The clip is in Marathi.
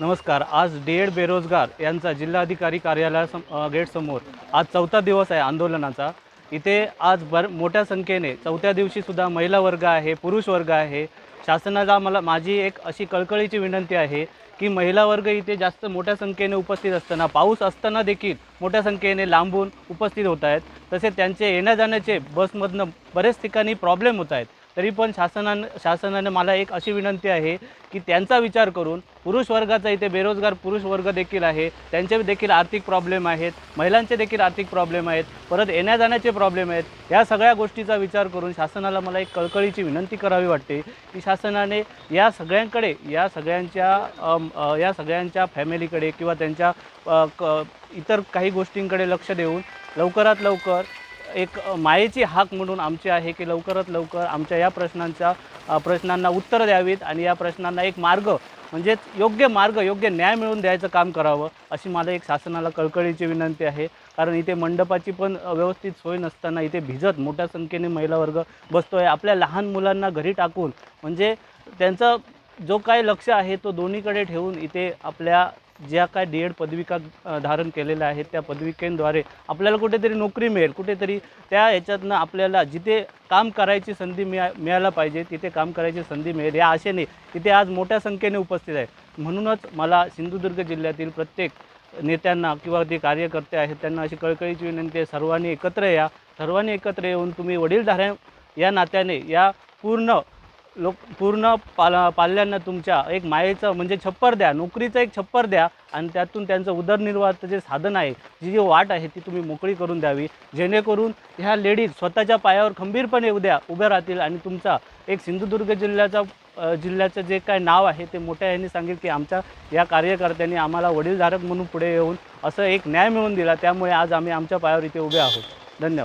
नमस्कार आज डेड बेरोजगार यांचा जिल्हाधिकारी कार्यालयासम गेटसमोर आज चौथा दिवस आहे आंदोलनाचा. इथे आज बर मोठ्या संख्येने चौथ्या दिवशीसुद्धा महिला वर्ग आहे पुरुष वर्ग आहे. शासनाला मला माझी एक अशी कळकळीची विनंती आहे की महिला वर्ग इथे जास्त मोठ्या संख्येने उपस्थित असताना पाऊस असताना देखील मोठ्या संख्येने लांबून उपस्थित होत आहेत. तसेच त्यांचे येण्या जाण्याचे बसमधनं बरेच ठिकाणी प्रॉब्लेम होत आहेत. तरी पण शासनानं शासनाने मला एक अशी विनंती आहे की त्यांचा विचार करून पुरुष वर्गाचा इथे बेरोजगार पुरुष वर्ग देखील आहे त्यांचे देखील आर्थिक प्रॉब्लेम आहेत महिलांचे देखील आर्थिक प्रॉब्लेम आहेत परत येण्या जाण्याचे प्रॉब्लेम आहेत या सगळ्या गोष्टीचा विचार करून शासनाला मला एक कळकळीची विनंती करावी वाटते की शासनाने या सगळ्यांकडे या सगळ्यांच्या या सगळ्यांच्या फॅमिलीकडे किंवा त्यांच्या क इतर काही गोष्टींकडे लक्ष देऊन लवकरात लवकर एक मायेची हाक म्हणून आमची आहे की लवकरात लवकर आमच्या या प्रश्नांच्या प्रश्नांना उत्तरं द्यावीत आणि या प्रश्नांना एक मार्ग म्हणजेच योग्य मार्ग योग्य न्याय मिळवून द्यायचं काम करावं अशी मला एक शासनाला कळकळीची विनंती आहे. कारण इथे मंडपाची पण व्यवस्थित सोय नसताना इथे भिजत मोठ्या संख्येने महिला वर्ग बसतो आहे आपल्या लहान मुलांना घरी टाकून म्हणजे त्यांचं जो काय लक्ष आहे तो दोन्हीकडे ठेवून इथे आपल्या ज्या काय डी एड पदविका धारण केलेल्या आहेत त्या पदविकेंद्वारे आपल्याला कुठेतरी नोकरी मिळेल कुठेतरी त्या ह्याच्यातनं आपल्याला जिथे काम करायची संधी मिळा मिळायला पाहिजे तिथे काम करायची संधी मिळेल या आशेने तिथे आज मोठ्या संख्येने उपस्थित आहे म्हणूनच मला सिंधुदुर्ग जिल्ह्यातील प्रत्येक नेत्यांना किंवा जे कार्यकर्ते आहेत त्यांना अशी कळकळीची विनंती आहे सर्वांनी एकत्र या सर्वांनी एकत्र येऊन तुम्ही वडीलधाऱ्या या नात्याने या पूर्ण लोक पूर्ण पाल पाल्यांना तुमच्या एक मायेचं म्हणजे छप्पर द्या नोकरीचं एक छप्पर द्या आणि त्यातून त्यांचं उदरनिर्वाहाचं जे साधन आहे जी जी वाट आहे ती तुम्ही मोकळी करून द्यावी. जेणेकरून ह्या लेडीज स्वतःच्या पायावर खंबीरपणे उद्या उभ्या राहतील आणि तुमचा एक सिंधुदुर्ग जिल्ह्याचा जिल्ह्याचं जे काय नाव आहे ते मोठ्या यांनी सांगेल की आमच्या या कार्यकर्त्यांनी आम्हाला वडीलधारक म्हणून पुढे येऊन असं एक न्याय मिळवून दिला. त्यामुळे आज आम्ही आमच्या पायावर इथे उभे आहोत. धन्यवाद.